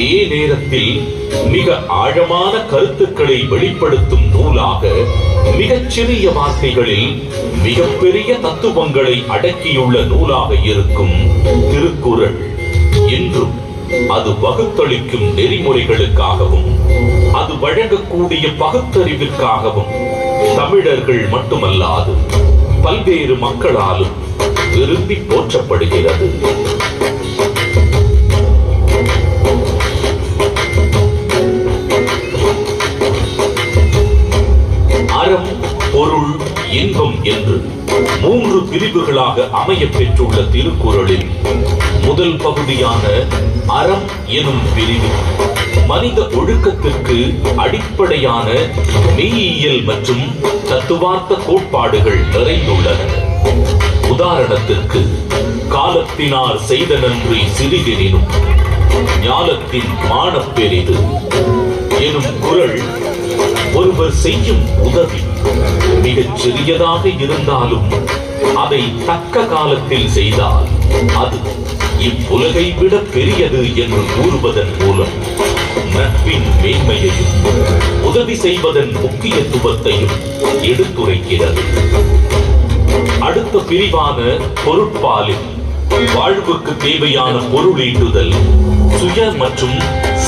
அதே நேரத்தில் மிக ஆழமான கருத்துக்களை வெளிப்படுத்தும் நூலாக மிகச்சிறிய வார்த்தைகளில் மிகப்பெரிய தத்துவங்களை அடக்கியுள்ள நூலாக இருக்கும் திருக்குறள். என்றும் அது வகுத்தளிக்கும் நெறிமுறைகளுக்காகவும் அது வழங்கக்கூடிய பகுத்தறிவிற்காகவும் தமிழர்கள் மட்டுமல்லாது பல்வேறு மக்களாலும் விரும்பி போற்றப்படுகிறது. பொருள் இன்பம் என்று மூன்று பிரிவுகளாக அமைய பெற்றுள்ள திருக்குறளில் முதல் பகுதியான அறம் எனும் பிரிவில் மனித ஒழுக்கத்திற்கு அடிப்படையான மெய்யியல் மற்றும் தத்துவார்த்த கோட்பாடுகள் நிறைந்துள்ளன. உதாரணத்திற்கு காலத்தினார் செய்த நன்றி சிறிதெனினும் ஞானத்தின் மானப்பெரிது எனும் குரல் ஒருவர் செய்யும் உதவி மிகச் சிறியதாக இருந்தாலும் அதை தக்க காலத்தில் செய்தால் அது இவ்வுலகை விட பெரியது என்று கூறுவதன் மூலம் நட்பின் மேன்மையையும் உதவி செய்வதன் முக்கியத்துவத்தையும் எடுத்துரைக்கிறது. அடுத்த பிரிவான பொருட்பாலில் வாழ்வுக்கு தேவையான பொருளீட்டுதல் சுய மற்றும்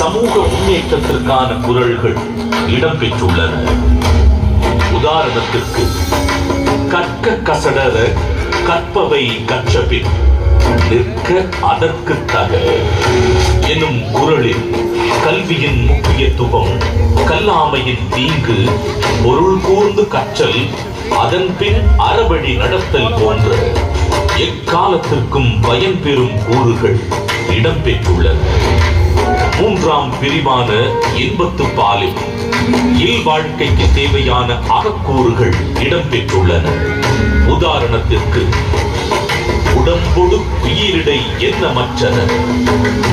சமூக முன்னேற்றத்திற்கான குரல்கள் இடம்பெற்றுள்ளன. உதாரணத்திற்கு கற்க கசடர கற்பவை கற்றபின் நிற்க அதற்கு தக எனும் குரலில் கல்வியின் முக்கியத்துவம் கல்லாமையின் தீங்கு பொருள் கூர்ந்து கற்றல் அதன் பின் அறவழி நடத்தல் போன்ற எக்காலத்திற்கும் பயன்பெறும் கூறுகள் இடம்பெற்றுள்ளன. மூன்றாம் பிரிவான இன்பத்து பாலில் இல் வாழ்க்கைக்கு தேவையான அகக்கூறுகள் இடம்பெற்றுள்ளன உதாரணத்திற்கு உடம்பொடு உயிரிடை எண்ணமற்றன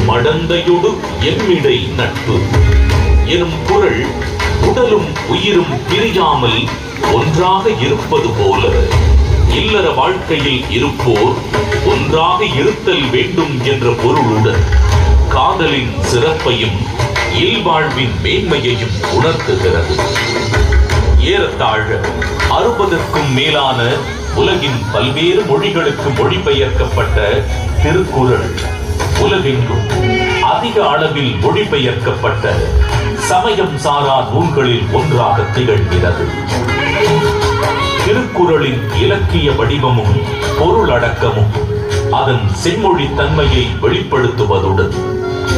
மடந்தையொடு எம்மிடை நட்பு. எனும் குரல் உடலும் உயிரும் பிரியாமல் ஒன்றாக இருப்பது போல. இல்லற வாழ்க்கையில் இருப்போர் ஒன்றாக இருத்தல் வேண்டும் என்ற பொருளுடன் காதலின் சிறப்பையும் இல்வாழ்வின் மேன்மையையும் உணர்த்துகிறது. ஏறத்தாழ அறுபதற்கும் மேலான உலகின் பல்வேறு மொழிகளுக்கு மொழிபெயர்க்கப்பட்ட திருக்குறள். உலகெங்கும் அதிக அளவில் மொழிபெயர்க்கப்பட்ட சமயம் சாரா நூல்களில் ஒன்றாக திகழ்கிறது. திருக்குறளின் இலக்கிய வடிவமும் பொருளடக்கமும் அதன் செம்மொழி தன்மையை வெளிப்படுத்துவதுடன்